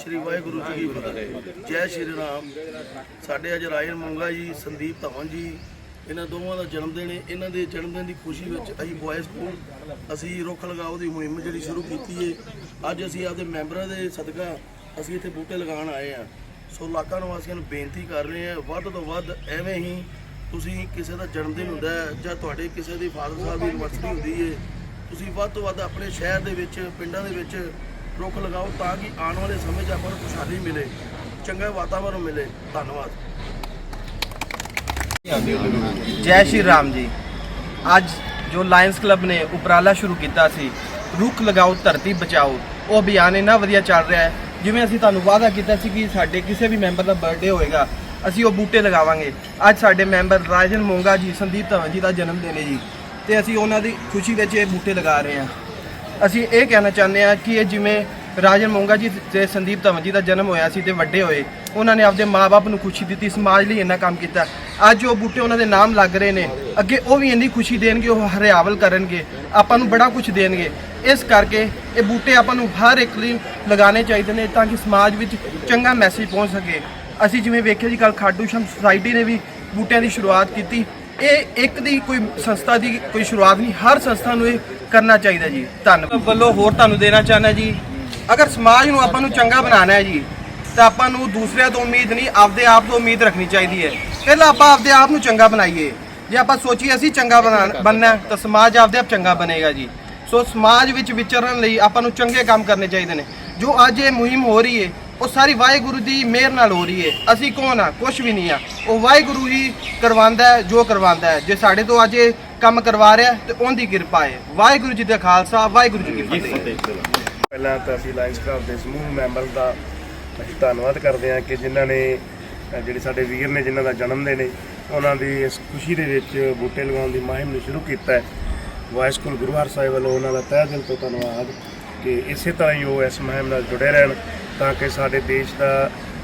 ਸ਼੍ਰੀ ਵਾਹਿਗੁਰੂ ਜੀ ਕੀ ਫਤਿਹ। ਜੈ ਸ਼੍ਰੀ ਰਾਮ। ਸਾਡੇ ਅੱਜ ਰਾਜਨ ਮੰਗਾ ਜੀ, ਸੰਦੀਪ ਧਵਨ ਜੀ, ਇਹਨਾਂ ਦੋਵਾਂ ਦਾ ਜਨਮ ਦਿਨ ਹੈ। ਇਹਨਾਂ ਦੇ ਜਨਮ ਦਿਨ ਦੀ ਖੁਸ਼ੀ ਵਿੱਚ ਅਸੀਂ ਬॉयਜ਼ ਸਕੂਲ ਅਸੀਂ ਰੁੱਖ ਲਗਾਓ ਦੀ ਮੁਹਿੰਮ ਜਿਹੜੀ ਸ਼ੁਰੂ ਕੀਤੀ ਹੈ ਅੱਜ ਅਸੀਂ ਆਪਦੇ ਮੈਂਬਰਾਂ ਦੇ ਸਦਕਾ ਅਸੀਂ ਇੱਥੇ ਬੂਟੇ ਲਗਾਉਣ ਆਏ ਆ ਸੋ ਇਲਾਕਾ ਨਿਵਾਸੀਆਂ ਨੂੰ ਬੇਨਤੀ ਕਰ ਰਹੇ ਆ ਵੱਧ ਤੋਂ ਵੱਧ ਐਵੇਂ ਹੀ ਤੁਸੀਂ ਕਿਸੇ ਦਾ ਜਨਮ ਦਿਨ ਹੁੰਦਾ ਹੈ ਜਾਂ ਤੁਹਾਡੇ ਕਿਸੇ ਦੀ ਫਾਦਰ ਸਾਹਿਬ ਦੀ ਯੂਨੀਵਰਸਿਟੀ ਹੁੰਦੀ ਹੈ ਤੁਸੀਂ ਵੱਧ ਤੋਂ ਵੱਧ ਆਪਣੇ ਸ਼ਹਿਰ ਦੇ ਵਿੱਚ, ਪਿੰਡਾਂ ਦੇ ਵਿੱਚ ਰੁੱਖ ਲਗਾਓ ਤਾਂ ਕਿ ਆਉਣ ਵਾਲੇ ਸਮੇਂ 'ਚ ਆਪਾਂ ਨੂੰ ਖੁਸ਼ਹਾਲੀ ਮਿਲੇ, ਚੰਗਾ ਵਾਤਾਵਰਣ ਮਿਲੇ। ਧੰਨਵਾਦ। ਜੈ ਸ਼੍ਰੀ ਰਾਮ ਜੀ। ਅੱਜ ਜੋ ਲਾਇਨਸ ਕਲੱਬ ਨੇ ਉਪਰਾਲਾ ਸ਼ੁਰੂ ਕੀਤਾ ਸੀ, ਰੁੱਖ ਲਗਾਓ, ਧਰਤੀ ਬਚਾਓ, ਉਹ ਅਭਿਆਨ ਇੰਨਾ ਵਧੀਆ ਚੱਲ ਰਿਹਾ ਹੈ, ਜਿਵੇਂ ਅਸੀਂ ਤੁਹਾਨੂੰ ਵਾਅਦਾ ਕੀਤਾ ਸੀ ਕਿ ਸਾਡੇ ਕਿਸੇ ਵੀ ਮੈਂਬਰ ਦਾ ਬਰਥਡੇ ਹੋਏਗਾ, ਅਸੀਂ ਉਹ ਬੂਟੇ ਲਗਾਵਾਂਗੇ। ਅੱਜ ਸਾਡੇ ਮੈਂਬਰ ਰਾਜਨ ਮੋਂਗਾ ਜੀ, ਸੰਦੀਪ ਧਵਨ ਜੀ ਦਾ ਜਨਮ ਦਿਨ ਹੈ ਜੀ, ਤੇ ਅਸੀਂ ਉਹਨਾਂ ਦੀ ਖੁਸ਼ੀ ਵਿੱਚ ਇਹ ਬੂਟੇ ਲਗਾ ਰਹੇ ਹਾਂ। ਅਸੀਂ ਇਹ ਕਹਿਣਾ ਚਾਹੁੰਦੇ ਹਾਂ ਕਿ ਇਹ ਜਿਵੇਂ ਰਾਜਨ ਮੋਂਗਾ ਜੀ ਤੇ ਸੰਦੀਪ ਧਵਨ ਜੀ ਦਾ ਜਨਮ ਹੋਇਆ ਸੀ ਤੇ ਵੱਡੇ ਹੋਏ, ਉਹਨਾਂ ਨੇ ਆਪਦੇ ਮਾਪੇ ਨੂੰ ਖੁਸ਼ੀ ਦਿੱਤੀ, ਸਮਾਜ ਲਈ ਇੰਨਾ ਕੰਮ ਕੀਤਾ। ਅੱਜ ਉਹ ਬੂਟੇ ਉਹਨਾਂ ਦੇ ਨਾਮ ਲੱਗ ਰਹੇ ਨੇ। ਅੱਗੇ ਉਹ ਵੀ ਇੰਨੀ ਖੁਸ਼ੀ ਦੇਣਗੇ, ਉਹ ਹਰਿਆਵਲ ਕਰਨਗੇ, ਆਪਾਂ ਨੂੰ ਬੜਾ ਕੁਝ ਦੇਣਗੇ। ਇਸ ਕਰਕੇ ਇਹ ਬੂਟੇ ਆਪਾਂ ਨੂੰ ਹਰ ਇੱਕ ਲਈ ਲਗਾਉਣੇ ਚਾਹੀਦੇ ਨੇ ਤਾਂ ਕਿ ਸਮਾਜ ਵਿੱਚ ਚੰਗਾ ਮੈਸੇਜ ਪਹੁੰਚ ਸਕੇ। ਅਸੀਂ ਜਿਵੇਂ ਵੇਖਿਆ ਜੀ ਕੱਲ ਖਾਟੂ ਸ਼ਾਮ ਸੁਸਾਇਟੀ ਨੇ ਵੀ ਬੂਟਿਆਂ ਦੀ ਸ਼ੁਰੂਆਤ ਕੀਤੀ। ਇਹ ਇੱਕ ਦੀ ਕੋਈ ਸੰਸਥਾ ਦੀ ਕੋਈ ਸ਼ੁਰੂਆਤ ਨਹੀਂ ਹਰ ਸੰਸਥਾ ਨੂੰ ਇਹ ਕਰਨਾ ਚਾਹੀਦਾ ਜੀ। ਧੰਨਵਾਦ ਵੱਲੋਂ ਹੋਰ ਤੁਹਾਨੂੰ ਦੇਣਾ ਚਾਹੁੰਦਾ ਜੀ। ਅਗਰ ਸਮਾਜ ਨੂੰ ਆਪਾਂ ਨੂੰ ਚੰਗਾ ਬਣਾਉਣਾ ਹੈ ਜੀ ਤਾਂ ਆਪਾਂ ਨੂੰ ਦੂਸਰਿਆਂ ਤੋਂ ਉਮੀਦ ਨਹੀਂ ਆਪਦੇ ਆਪ ਤੋਂ ਉਮੀਦ ਰੱਖਣੀ ਚਾਹੀਦੀ ਹੈ। ਪਹਿਲਾਂ ਆਪਾਂ ਆਪਦੇ ਆਪ ਨੂੰ ਚੰਗਾ ਬਣਾਈਏ। ਜੇ ਆਪਾਂ ਸੋਚੀਏ ਅਸੀਂ ਚੰਗਾ ਬਣਾ- ਬਣਨਾ ਤਾਂ ਸਮਾਜ ਆਪਦੇ ਆਪ ਚੰਗਾ ਬਣੇਗਾ ਜੀ। ਸੋ ਸਮਾਜ ਵਿੱਚ ਵਿਚਰਨ ਲਈ ਆਪਾਂ ਨੂੰ ਚੰਗੇ ਕੰਮ ਕਰਨੇ ਚਾਹੀਦੇ ਨੇ। ਜੋ ਅੱਜ ਇਹ ਮੁਹਿੰਮ ਹੋ ਰਹੀ ਹੈ ਉਹ ਸਾਰੀ ਵਾਹਿਗੁਰੂ ਦੀ ਮਿਹਰ ਨਾਲ ਹੋ ਰਹੀ ਹੈ। ਅਸੀਂ ਕੌਣ ਆ? ਕੁਝ ਵੀ ਨਹੀਂ ਆ। ਉਹ ਵਾਹਿਗੁਰੂ ਹੀ ਕਰਵਾਉਂਦਾ ਜੋ ਕਰਵਾਉਂਦਾ ਜੇ ਸਾਡੇ ਤੋਂ ਅੱਜ ਇਹ ਕੰਮ ਕਰਵਾ ਰਿਹਾ ਤੇ ਉਹਦੀ ਕਿਰਪਾ ਹੈ। ਵਾਹਿਗੁਰੂ ਜੀ ਦਾ ਖਾਲਸਾ ਵਾਹਿਗੁਰੂ ਜੀ ਕੀ ਫਤਿਹ। ਪਹਿਲਾਂ ਤਾਂ ਅਸੀਂ ਲਾਇਨਸ ਕਲੱਬ ਦੇ ਸਮੂਹ ਮੈਂਬਰ ਦਾ ਅਸੀਂ ਧੰਨਵਾਦ ਕਰਦੇ ਹਾਂ ਕਿ ਜਿਨ੍ਹਾਂ ਨੇ ਜਿਹੜੇ ਸਾਡੇ ਵੀਰ ਨੇ ਜਿਨ੍ਹਾਂ ਦਾ ਜਨਮ ਦਿਨ ਹੈ ਉਹਨਾਂ ਦੀ ਇਸ ਖੁਸ਼ੀ ਦੇ ਵਿੱਚ ਬੂਟੇ ਲਗਾਉਣ ਦੀ ਮੁਹਿੰਮ ਨੂੰ ਸ਼ੁਰੂ ਕੀਤਾ ਹੈ। ਵਾਇਸ ਸਕੂਲ ਗੁਰੂ ਹਰ ਸਾਹਿਬ ਵੱਲੋਂ ਉਹਨਾਂ ਦਾ ਤਹਿ ਦਿਲ ਤੋਂ ਧੰਨਵਾਦ ਕਿ ਇਸੇ ਤਰ੍ਹਾਂ ਹੀ ਉਹ ਇਸ ਮੁਹਿੰਮ ਨਾਲ ਜੁੜੇ ਰਹਿਣ। ਤਾਂ ਕਿ ਸਾਡੇ ਦੇਸ਼ ਦਾ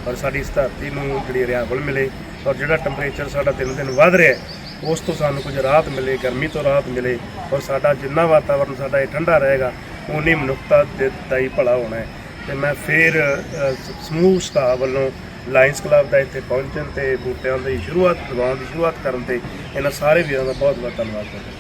ਔਰ ਸਾਡੀ ਇਸ ਧਰਤੀ ਨੂੰ ਜਿਹੜੀ ਰਿਆਵਲ ਮਿਲੇ ਔਰ ਜਿਹੜਾ ਟੈਂਪਰੇਚਰ ਸਾਡਾ ਦਿਨ ਦਿਨ ਵੱਧ ਰਿਹਾ ਹੈ, ਉਸ ਤੋਂ ਸਾਨੂੰ ਕੁਝ ਰਾਹਤ ਮਿਲੇ, ਗਰਮੀ ਤੋਂ ਰਾਹਤ ਮਿਲੇ ਔਰ ਸਾਡਾ ਜਿੰਨਾ ਵਾਤਾਵਰਨ ਸਾਡਾ ਇਹ ਠੰਡਾ ਰਹੇਗਾ ਉਨੀ ਮਨੁੱਖਤਾ ਦੇ ਦਾ ਹੀ ਭਲਾ ਹੋਣਾ ਹੈ। ਤੇ ਮੈਂ ਫਿਰ ਸਮੂਹ ਸਟਾਫ ਵੱਲੋਂ ਲਾਇਨਸ ਕਲੱਬ ਦਾ ਇੱਥੇ ਪਹੁੰਚਣ ਤੇ ਬੂਟਿਆਂ ਦੀ ਸ਼ੁਰੂਆਤ ਲਗਾਉਣ ਦੀ ਸ਼ੁਰੂਆਤ ਕਰਨ ਤੇ ਇਹਨਾਂ ਸਾਰੇ ਵੀਰਾਂ ਦਾ ਬਹੁਤ ਬਹੁਤ ਧੰਨਵਾਦ ਕਰਦਾ